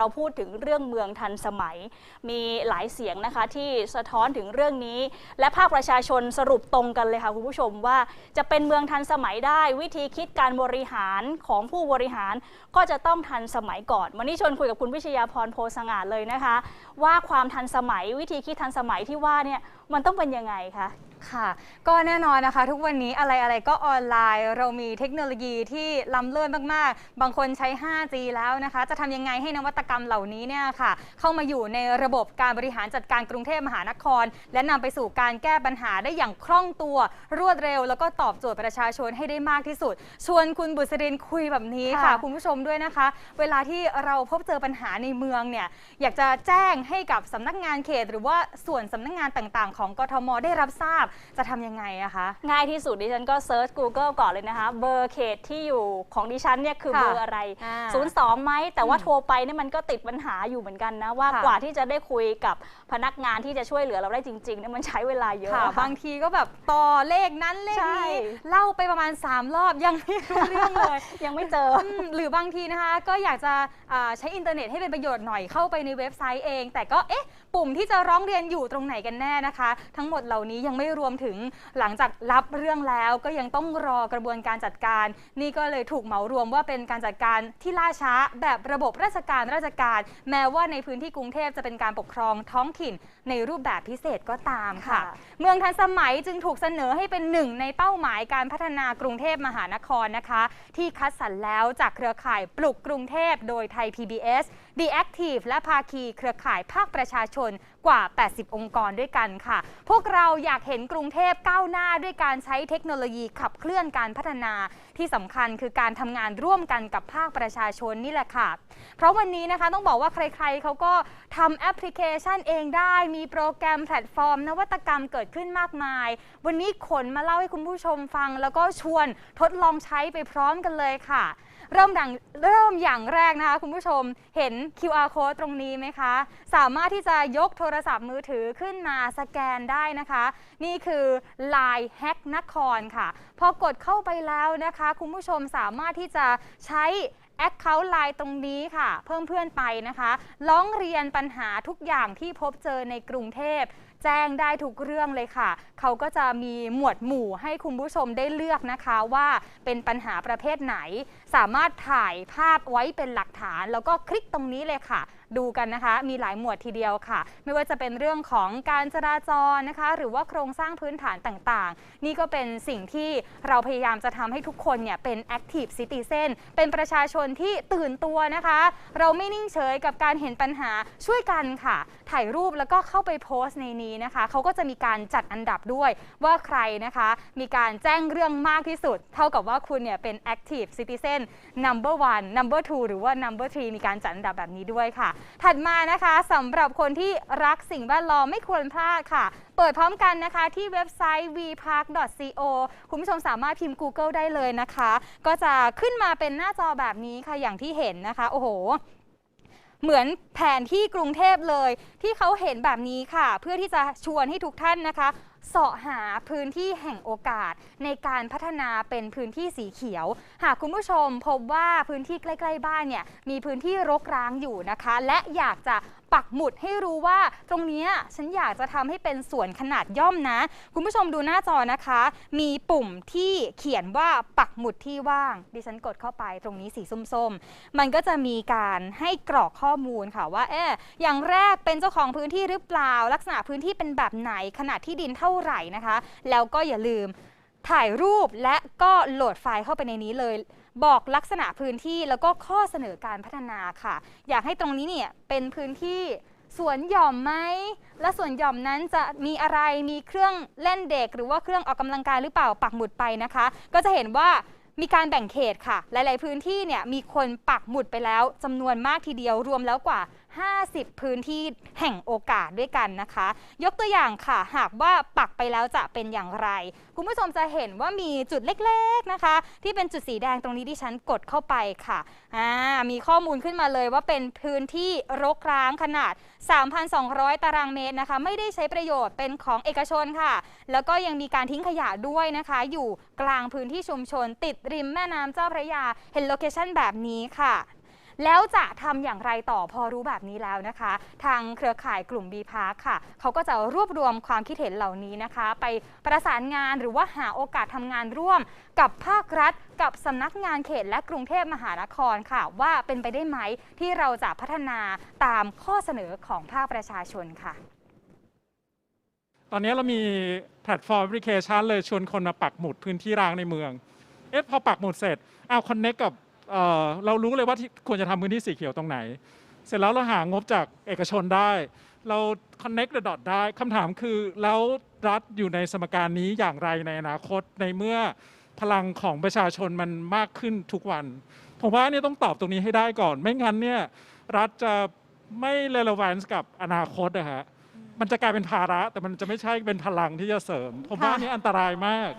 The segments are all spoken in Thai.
เราพูดถึงเรื่องเมืองทันสมัย มีหลายเสียงนะคะที่สะท้อนถึงเรื่องนี้ และภาคประชาชนสรุปตรงกันเลยค่ะคุณผู้ชมว่าจะเป็นเมืองทันสมัยได้ วิธีคิดการบริหารของผู้บริหารก็จะต้องทันสมัยก่อน วันนี้ชวนคุยกับคุณวิชยาพรโพสง่าเลยนะคะ ว่าความทันสมัยวิธีคิดทันสมัยที่ว่าเนี่ยมันต้องเป็นยังไงคะ ค่ะ ก็แน่นอนนะคะ ทุกวันนี้อะไรอะไรก็ออนไลน์ เรามีเทคโนโลยีที่ล้ำเลิศมาก ๆ บางคนใช้ 5G แล้วนะคะ จะทำยังไงให้นวัตกรรมเหล่านี้เนี่ยค่ะ เข้ามาอยู่ในระบบการบริหารจัดการกรุงเทพมหานคร และนำไปสู่การแก้ปัญหาได้อย่างคล่องตัว รวดเร็ว แล้วก็ตอบโจทย์ประชาชนให้ได้มากที่สุด ชวนคุณบุษรินคุยแบบนี้ค่ะ ค่ะ คุณผู้ชมด้วยนะคะ เวลาที่เราพบเจอปัญหาในเมืองเนี่ยอยากจะแจ้งให้กับสำนักงานเขต หรือว่าส่วนสำนักงานต่าง ๆ ของกทมได้รับทราบจะทำยังไงอะคะ ง่ายที่สุดดิฉันก็เซิร์ช Google ก่อนเลยนะคะ เบอร์เขตที่อยู่ของดิฉันเนี่ยคือค่ะเบอร์อะไร อ่า02 ไหม แต่ว่าอืมโทรไปเนี่ยมันก็ติดปัญหาอยู่เหมือนกันนะว่าค่ะ กว่าที่จะได้คุยกับพนักงานที่จะช่วยเหลือเราได้จริงๆเนี่ยมันใช้เวลาเยอะค่ะอะบางทีก็แบบต่อเลขนั้นเลขใช่ นี้เล่าไปประมาณ 3 รอบยังไม่รู้เรื่องเลย ยังไม่เจอ อืมหรือบางทีนะคะก็อยากจะอ่าใช้อินเทอร์เน็ตให้เป็นประโยชน์หน่อยเข้าไปในเว็บไซต์เอง แต่ก็เอ๊ะ ปุ่มที่จะร้องเรียนอยู่ตรงไหนกันแน่นะคะ ทั้งหมดเหล่านี้ยังไม่รวมถึงหลังจากรับเรื่องแล้วก็ยังต้องรอกระบวนการจัดการ นี่ก็เลยถูกเหมารวมว่าเป็นการจัดการที่ล่าช้าแบบระบบราชการราชการ แม้ว่าในพื้นที่กรุงเทพจะเป็นการปกครองท้องถิ่นในรูปแบบพิเศษก็ตามค่ะค่ะ เมืองทันสมัยจึงถูกเสนอให้เป็นหนึ่งในเป้าหมายการพัฒนากรุงเทพมหานครนะคะ ที่คัดสรรแล้วจากเครือข่ายปลุกกรุงเทพโดยไทย PBS The Active และภาคีเครือข่ายภาคประชาชนกว่า 80 องค์กรด้วยกันค่ะ พวกเราอยากเห็นกรุงเทพก้าวหน้าด้วยการใช้เทคโนโลยีขับเคลื่อนการพัฒนาที่สำคัญคือการทำงานร่วมกันกับภาคประชาชนนี่แหละค่ะ เพราะวันนี้นะคะต้องบอกว่าใครๆเขาก็ทำแอปพลิเคชันเองได้มีีโปรแกรมแพลตฟอร์ม นวัตกรรมเกิดขึ้นมากมาย วันนี้ขนมาเล่าให้คุณผู้ชมฟัง แล้วก็ชวนทดลองใช้ไปพร้อมกันเลยค่ะ เริ่มดังเริ่มอย่างแรกนะคะ คุณผู้ชมเห็น QR code ตรงนี้ไหมคะ สามารถที่จะยกโทรศัพท์มือถือขึ้นมาสแกนได้นะคะ นี่คือ Line Hack นครค่ะ พอกดเข้าไปแล้วนะคะ คุณผู้ชมสามารถที่จะใช้ แอคเคาท์ไลน์ตรงนี้ค่ะ เพิ่มเพื่อนไปนะคะ ร้องเรียนปัญหาทุกอย่างที่พบเจอในกรุงเทพ แจ้งได้ทุกเรื่องเลยค่ะ เขาก็จะมีหมวดหมู่ให้คุณผู้ชมได้เลือกนะคะว่าเป็นปัญหาประเภทไหน สามารถถ่ายภาพไว้เป็นหลักฐาน แล้วก็คลิกตรงนี้เลยค่ะ ดูกันนะคะ มีหลายหมวดทีเดียวค่ะ ไม่ว่าจะเป็นเรื่องของการจราจรนะคะ หรือว่าโครงสร้างพื้นฐานต่างๆ นี่ก็เป็นสิ่งที่เราพยายามจะทำให้ทุกคนเนี่ยเป็น active citizen เป็นประชาชนที่ตื่นตัวนะคะ เราไม่นิ่งเฉยกับการเห็นปัญหาช่วยกันค่ะ ถ่ายรูปแล้วก็เข้าไปโพสต์ในนี้นะคะเขาก็จะมีการจัดอันดับด้วยว่าใครนะคะ มีการแจ้งเรื่องมากที่สุด เท่ากับว่าคุณเนี่ยเป็น active citizen number one number two หรือว่า number three มีการจัดอันดับแบบนี้ด้วยค่ะ ถัดมานะคะสำหรับคนที่รักสิ่งแวดล้อมไม่ควรพลาดค่ะ เปิดพร้อมกันนะคะที่เว็บไซต์ vpark.co คุณผู้ชมสามารถพิมพ์ Google ได้เลยนะคะ ก็จะขึ้นมาเป็นหน้าจอแบบนี้ค่ะอย่างที่เห็นนะคะ โอ้โห เหมือนแผนที่กรุงเทพเลย ที่เขาเห็นแบบนี้ค่ะ เพื่อที่จะชวนให้ทุกท่านนะคะเสาะหาพื้นที่แห่งโอกาส ในการพัฒนาเป็นพื้นที่สีเขียว หากคุณผู้ชมพบว่าพื้นที่ใกล้ ๆ บ้านเนี่ยมีพื้นที่รกร้างอยู่นะคะ และอยากจะ ปักหมุดให้รู้ว่าตรงนี้ฉันอยากจะทำให้เป็นสวนขนาดย่อมนะ คุณผู้ชมดูหน้าจอนะคะ มีปุ่มที่เขียนว่าปักหมุดที่ว่าง ดิฉันกดเข้าไปตรงนี้สีส้มๆ มันก็จะมีการให้กรอกข้อมูลค่ะว่าเอ๊ะอย่างแรกเป็นเจ้าของพื้นที่หรือเปล่า ลักษณะพื้นที่เป็นแบบไหนขนาดที่ดินเท่าไหร่นะคะ แล้วก็อย่าลืมถ่ายรูปและก็โหลดไฟล์เข้าไปในนี้เลย บอกลักษณะพื้นที่แล้วก็ข้อเสนอการพัฒนาค่ะ อยากให้ตรงนี้เนี่ยเป็นพื้นที่สวนหย่อมไหม และสวนหย่อมนั้นจะมีอะไร มีเครื่องเล่นเด็ก หรือว่าเครื่องออกกำลังกายหรือเปล่า ปักหมุดไปนะคะ ก็จะเห็นว่ามีการแบ่งเขตค่ะ หลาย ๆ พื้นที่เนี่ยมีคนปักหมุดไปแล้วจำนวนมากทีเดียวรวมแล้วกว่า50 พื้นที่แห่งโอกาสด้วยกันนะคะ ยกตัวอย่างค่ะ หากว่าปักไปแล้วจะเป็นอย่างไร คุณผู้ชมจะเห็นว่ามีจุดเล็กๆนะคะ ที่เป็นจุดสีแดงตรงนี้ที่ฉันกดเข้าไปค่ะอ่ามีข้อมูลขึ้นมาเลยว่าเป็นพื้นที่รกร้างขนาด 3,200 ตารางเมตรนะคะ ไม่ได้ใช้ประโยชน์เป็นของเอกชนค่ะ แล้วก็ยังมีการทิ้งขยะด้วยนะคะ อยู่กลางพื้นที่ชุมชน ติดริมแม่น้ำเจ้าพระยาเห็นโลเคชั่นแบบนี้ค่ะ แล้วจะทำอย่างไรต่อพอรู้แบบนี้แล้วนะคะ ทางเครือข่ายกลุ่ม B Park ค่ะ เขาก็จะรวบรวมความคิดเห็นเหล่านี้นะคะ ไปประสานงานหรือว่าหาโอกาสทำงานร่วม กับภาครัฐ กับสำนักงานเขตและกรุงเทพมหานครค่ะ ว่าเป็นไปได้ไหมที่เราจะพัฒนาตามข้อเสนอของภาคประชาชนค่ะตอนนี้เรามีแพลตฟอร์มแอปพลิเคชันเลยชวนคนมาปักหมุดพื้นที่รางในเมือง เอ๊ะพอปักหมุดเสร็จเอาคอนเน็กกับ เอ่อเรารู้เลยว่าที่ควรจะทำพื้นที่สีเขียวตรงไหน เสร็จแล้วเราหางบจากเอกชนได้ เรา connect the dot ได้คำถามคือแล้วรัฐอยู่ในสมการนี้อย่างไรในอนาคตในเมื่อพลังของประชาชนมันมากขึ้นทุกวัน ผมว่าเนี่ยต้องตอบตรงนี้ให้ได้ก่อน ไม่งั้นเนี่ยรัฐจะไม่ relevance กับอนาคตนะฮะมันจะกลายเป็นภาระแต่มันจะไม่ใช่เป็นพลังที่จะเสริม ผมว่านนี้อันตรายมาก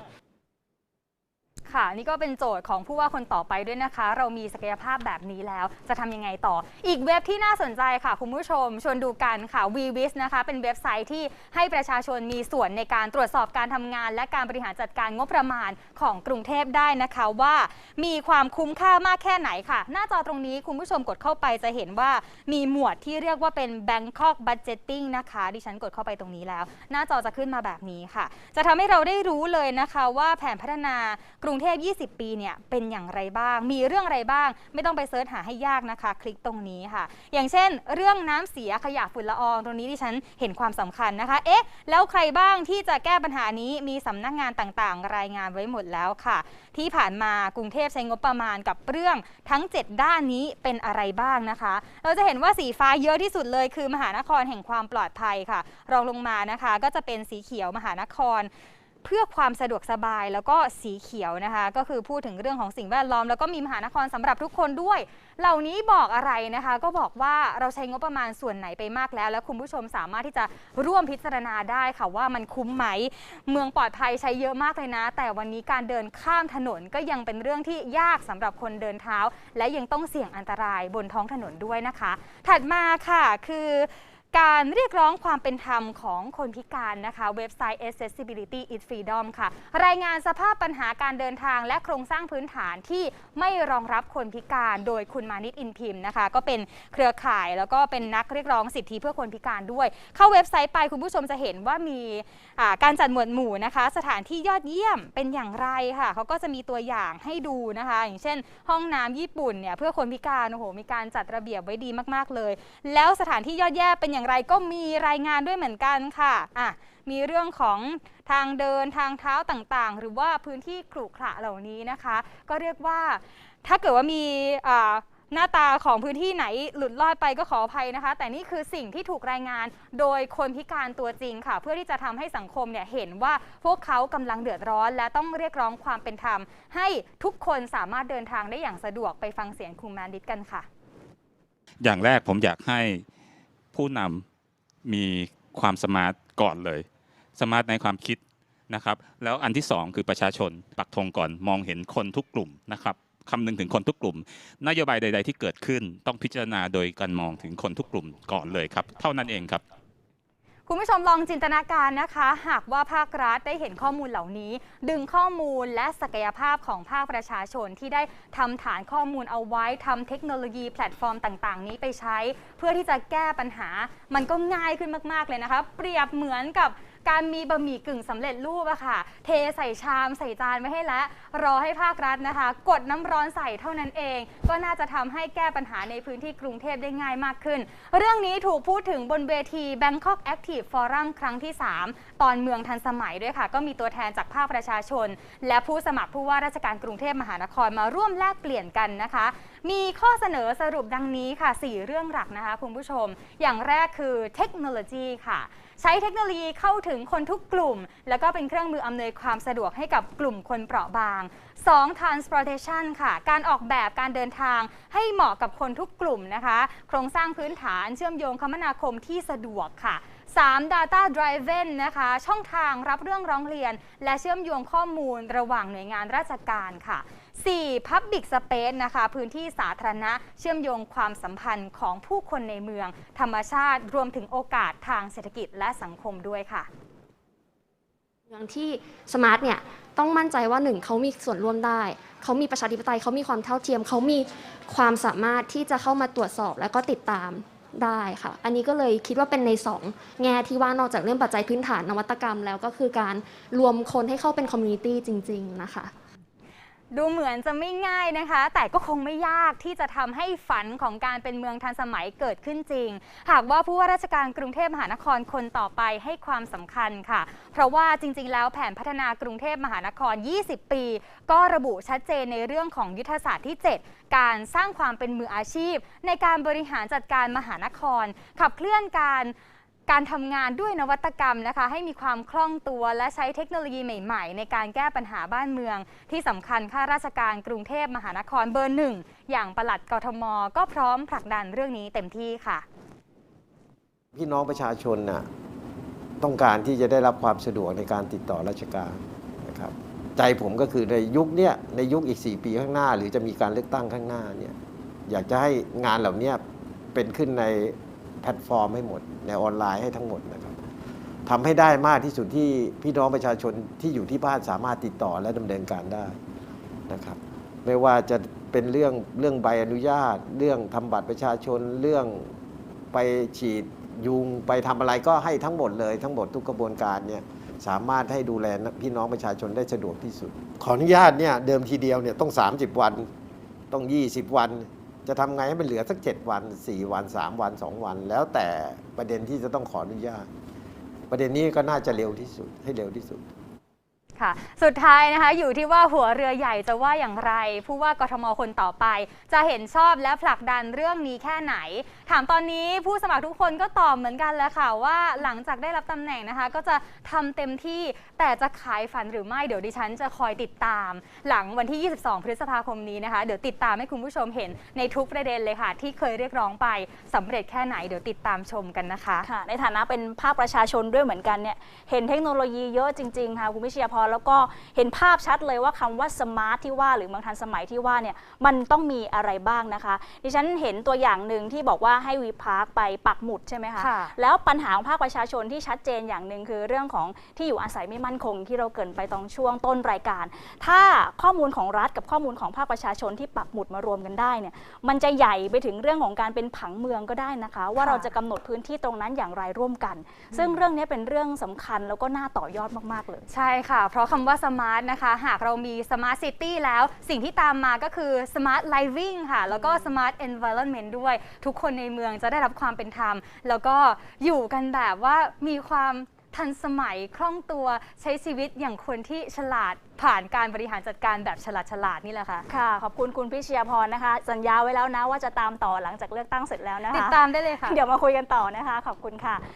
ค่ะ นี่ก็เป็นโจทย์ของผู้ว่าคนต่อไปด้วยนะคะ เรามีศักยภาพแบบนี้แล้ว จะทำยังไงต่อ อีกเว็บที่น่าสนใจค่ะ คุณผู้ชม ชวนดูกันค่ะ v w i s นะคะ เป็นเว็บไซต์ที่ให้ประชาชนมีส่วนในการตรวจสอบการทำงาน และการบริหารจัดการงบประมาณของกรุงเทพได้นะคะว่า มีความคุ้มค่ามากแค่ไหนค่ะ หน้าจอตรงนี้คุณผู้ชมกดเข้าไปจะเห็นว่ามีหมวดที่เรียกว่าเป็น Bangkok Budgeting นะคะ ดิฉันกดเข้าไปตรงนี้แล้ว หน้าจอจะขึ้นมาแบบนี้ค่ะ จะทำให้เราได้รู้เลยนะคะว่าแผนพัฒนากรุงเทพ 20 ปีเนี่ยเป็นอย่างไรบ้าง มีเรื่องอะไรบ้าง ไม่ต้องไปเสิร์ชหาให้ยากนะคะ คลิกตรงนี้ค่ะ อย่างเช่น เรื่องน้ำเสียขยะฝุ่นละออง ตรงนี้ดิฉันเห็นความสำคัญนะคะ เอ๊ะ แล้วใครบ้างที่จะแก้ปัญหานี้มีสำนักงานต่างๆ รายงานไว้หมดแล้วค่ะ ที่ผ่านมากรุงเทพใช้งบประมาณกับเรื่องทั้ง 7 ด้านนี้เป็นอะไรบ้างนะคะ เราจะเห็นว่าสีฟ้าเยอะที่สุดเลยคือมหานครแห่งความปลอดภัยค่ะ รองลงมานะคะ ก็จะเป็นสีเขียวมหานคร เพื่อความสะดวกสบายแล้วก็สีเขียวนะคะ ก็คือพูดถึงเรื่องของสิ่งแวดล้อม แล้วก็มีมหานครสำหรับทุกคนด้วย เหล่านี้บอกอะไรนะคะ ก็บอกว่าเราใช้งบประมาณส่วนไหนไปมากแล้ว และคุณผู้ชมสามารถที่จะร่วมพิจารณาได้ค่ะว่ามันคุ้มไหม เมืองปลอดภัยใช้เยอะมากเลยนะ แต่วันนี้การเดินข้ามถนนก็ยังเป็นเรื่องที่ยากสำหรับคนเดินเท้า และยังต้องเสี่ยงอันตรายบนท้องถนนด้วยนะคะ ถัดมาค่ะคือ การเรียกร้องความเป็นธรรมของคนพิการนะคะ เว็บไซต์ accessibility is freedom ค่ะ รายงานสภาพปัญหาการเดินทางและโครงสร้างพื้นฐานที่ไม่รองรับคนพิการโดยคุณมานิตอินพิมพ์นะคะ ก็เป็นเครือข่ายแล้วก็เป็นนักเรียกร้องสิทธิเพื่อคนพิการด้วย เข้าเว็บไซต์ไปคุณผู้ชมจะเห็นว่ามีการจัดหมวดหมู่นะคะ สถานที่ยอดเยี่ยมเป็นอย่างไรค่ะเขาก็จะมีตัวอย่างให้ดูนะคะ อย่างเช่น ห้องน้ำญี่ปุ่นเนี่ยเพื่อคนพิการโอ้โหมีการจัดระเบียบไว้ดีมาก ๆเลย แล้วสถานที่ยอดแย่เป็นอย่างไรก็มีรายงานด้วยเหมือนกันค่ะอะ มีเรื่องของทางเดินทางเท้าต่างๆ หรือว่าพื้นที่ขรุขระเหล่านี้นะคะ ก็เรียกว่าถ้าเกิดว่ามีหน้าตาของพื้นที่ไหนหลุดลอดไปก็ขออภัยนะคะ แต่นี่คือสิ่งที่ถูกรายงานโดยคนพิการตัวจริงค่ะ เพื่อที่จะทำให้สังคมเนี่ยเห็นว่าพวกเขากำลังเดือดร้อน และต้องเรียกร้องความเป็นธรรม ให้ทุกคนสามารถเดินทางได้อย่างสะดวกไปฟังเสียงคุณแมนดิตกันค่ะ อย่างแรกผมอยากให้ ผู้นำมีความสมาร์ทก่อนเลย สมาร์ทในความคิดนะครับ แล้วอันที่สองคือประชาชนปักธงก่อนมองเห็นคนทุกกลุ่มนะครับคำนึงถึงคนทุกกลุ่ม นโยบายใด ๆ ที่เกิดขึ้น ต้องพิจารณาโดยการมองถึงคนทุกกลุ่มก่อนเลยครับ เท่านั้นเองครับ คุณผู้ชมลองจินตนาการนะคะ หากว่าภาครัฐได้เห็นข้อมูลเหล่านี้ ดึงข้อมูลและศักยภาพของภาคประชาชนที่ได้ทำฐานข้อมูลเอาไว้ทำเทคโนโลยีแพลตฟอร์มต่าง ๆ นี้ไปใช้ เพื่อที่จะแก้ปัญหา มันก็ง่ายขึ้นมาก ๆ เลยนะคะ เปรียบเหมือนกับ การมีบะหมี่กึ่งสำเร็จรูปอะค่ะ เทใส่ชามใส่จานไว้ให้แล้วรอให้ภาครัฐนะคะ กดน้ำร้อนใส่เท่านั้นเอง ก็น่าจะทำให้แก้ปัญหาในพื้นที่กรุงเทพได้ง่ายมากขึ้น เรื่องนี้ถูกพูดถึงบนเวที Bangkok Active Forum ครั้งที่ 3 ตอนเมืองทันสมัยด้วยค่ะ ก็มีตัวแทนจากภาคประชาชน และผู้สมัครผู้ว่าราชการกรุงเทพมหานครมาร่วมแลกเปลี่ยนกันนะคะ มีข้อเสนอสรุปดังนี้ค่ะ 4 เรื่องหลักนะคะคุณผู้ชม อย่างแรกคือเทคโนโลยีค่ะใช้เทคโนโลยีเข้าถึงคนทุกกลุ่ม แล้วก็เป็นเครื่องมืออำนวยความสะดวกให้กับกลุ่มคนเปราะบาง 2. transportation ค่ะ การออกแบบการเดินทาง ให้เหมาะกับคนทุกกลุ่มนะคะ โครงสร้างพื้นฐานเชื่อมโยงคมนาคมที่สะดวกค่ะ 3. data driven นะคะ ช่องทางรับเรื่องร้องเรียน และเชื่อมโยงข้อมูลระหว่างหน่วยงานราชการค่ะ 4. Public Space นะคะ พื้นที่สาธารณะเชื่อมโยงความสัมพันธ์ของผู้คนในเมือง ธรรมชาติรวมถึงโอกาสทางเศรษฐกิจและสังคมด้วยค่ะเมืองที่สมาร์ทเนี่ยต้องมั่นใจว่าหนึ่งเขามีส่วนร่วมได้เขามีประชาธิปไตยเขามีความเท่าเทียมเขามีความสามารถที่จะเข้ามาตรวจสอบแล้วก็ติดตามได้ค่ะ อันนี้ก็เลยคิดว่าเป็นในสองแง่ที่ว่านอกจากเรื่องปัจจัยพื้นฐานนวัตกรรมแล้วก็คือการรวมคนให้เข้าเป็นคอมมูนิตี้จริง ๆ นะคะ ดูเหมือนจะไม่ง่ายนะคะ แต่ก็คงไม่ยากที่จะทำให้ฝันของการเป็นเมืองทันสมัยเกิดขึ้นจริง หากว่าผู้ว่าราชการกรุงเทพมหานครคนต่อไปให้ความสำคัญค่ะ เพราะว่าจริง ๆ แล้วแผนพัฒนากรุงเทพมหานคร 20 ปี ก็ระบุชัดเจนในเรื่องของยุทธศาสตร์ที่ 7 การสร้างความเป็นมืออาชีพ ในการบริหารจัดการมหานคร ขับเคลื่อนการ การทำงานด้วยนวัตกรรมนะคะ ให้มีความคล่องตัวและใช้เทคโนโลยีใหม่ ๆ ในการแก้ปัญหาบ้านเมือง ที่สำคัญข้าราชการกรุงเทพมหานครเบอร์หนึ่งอย่างปลัดกทม ก็พร้อมผลักดันเรื่องนี้เต็มที่ค่ะ พี่น้องประชาชนน่ะต้องการที่จะได้รับความสะดวกในการติดต่อราชการนะครับใจผมก็คือในยุคเนี้ยในยุคอีก 4 ปีข้างหน้า หรือจะมีการเลือกตั้งข้างหน้าเนี่ยอยากจะให้งานเหล่านี้เป็นขึ้นใน แพลตฟอร์มให้หมด ในออนไลน์ให้ทั้งหมดนะครับทำให้ได้มากที่สุดที่พี่น้องประชาชนที่อยู่ที่บ้านสามารถติดต่อและดำเนินการได้นะครับ ไม่ว่าจะเป็นเรื่องเรื่องใบอนุญาต เรื่องทำบัตรประชาชนเรื่องไปฉีดยุงไปทำอะไรก็ให้ทั้งหมดเลย ทั้งหมดทุกกระบวนการเนี่ยสามารถให้ดูแลพี่น้องประชาชนได้สะดวกที่สุด ขออนุญาตเนี่ยเดิมทีเดียวเนี่ยต้อง 30 วัน ต้อง 20 วัน จะทำไงให้มันเหลือสัก 7 วัน 4 วัน 3 วัน 2 วัน แล้วแต่ประเด็นที่จะต้องขออนุญาต ประเด็นนี้ก็น่าจะเร็วที่สุดให้เร็วที่สุด ค่ะ สุดท้ายนะคะอยู่ที่ว่าหัวเรือใหญ่จะว่าอย่างไร ผู้ว่ากทมคนต่อไป จะเห็นชอบและผลักดันเรื่องนี้แค่ไหน ถามตอนนี้ผู้สมัครทุกคนก็ตอบเหมือนกันแล้วค่ะว่าหลังจากได้รับตำแหน่งนะคะ ก็จะทำเต็มที่แต่จะขายฝันหรือไม่เดี๋ยวดิฉันจะคอยติดตาม หลังวันที่ 22 พฤษภาคมนี้นะคะ เดี๋ยวติดตามให้คุณผู้ชมเห็นในทุกประเด็นเลยค่ะ ที่เคยเรียกร้องไปสำเร็จแค่ไหนเดี๋ยวติดตามชมกันนะคะค่ะในฐานะเป็นภาคประชาชนด้วยเหมือนกันเนี่ยเห็นเทคโนโลยีเยอะจริงๆค่ะคุณพิชยาพรแล้วก็เห็นภาพชัดเลยว่าคำว่าสมาร์ทที่ว่าหรือเมืองทันสมัยที่ว่าเนี่ยมันต้องมีอะไรบ้างนะคะ ดิฉันเห็นตัวอย่างหนึ่งที่บอกว่าให้วีพาร์คไปปักหมุดใช่ไหมคะค่ะแล้วปัญหาของภาคประชาชนที่ชัดเจนอย่างหนึ่งคือเรื่องของที่อยู่อาศัยไม่มั่นคง ที่เราเกรินไปตอนช่วงต้นรายการ ถ้าข้อมูลของรัฐกับข้อมูลของภาคประชาชนที่ปักหมุดมารวมกันได้เนี่ยมันจะใหญ่ไปถึงเรื่องของการเป็นผังเมืองก็ได้นะคะ ว่าค่ะเราจะกำหนดพื้นที่ตรงนั้นอย่างไรร่วมกัน ซึ่งเรื่องนี้เป็นเรื่องสำคัญแล้วก็น่าต่อยอดมาก ๆ เลย ใช่ค่ะเพราะคำว่า smart นะคะ หากเรามี smart city แล้วสิ่งที่ตามมาก็คือ smart living ค่ะ แล้วก็ smart environment ด้วย ทุกคนในเมืองจะได้รับความเป็นธรรม แล้วก็อยู่กันแบบว่ามีความทันสมัยคล่องตัวใช้ชีวิตอย่างคนที่ฉลาดผ่านการบริหารจัดการแบบฉลาดฉลาดๆนี่แหละค่ะ ค่ะ ขอบคุณคุณพิชยาพรนะคะ สัญญาไว้แล้วนะว่าจะตามต่อหลังจากเลือกตั้งเสร็จแล้วนะคะ ติดตามได้เลยค่ะ เดี๋ยวมาคุยกันต่อนะคะ ขอบคุณค่ะ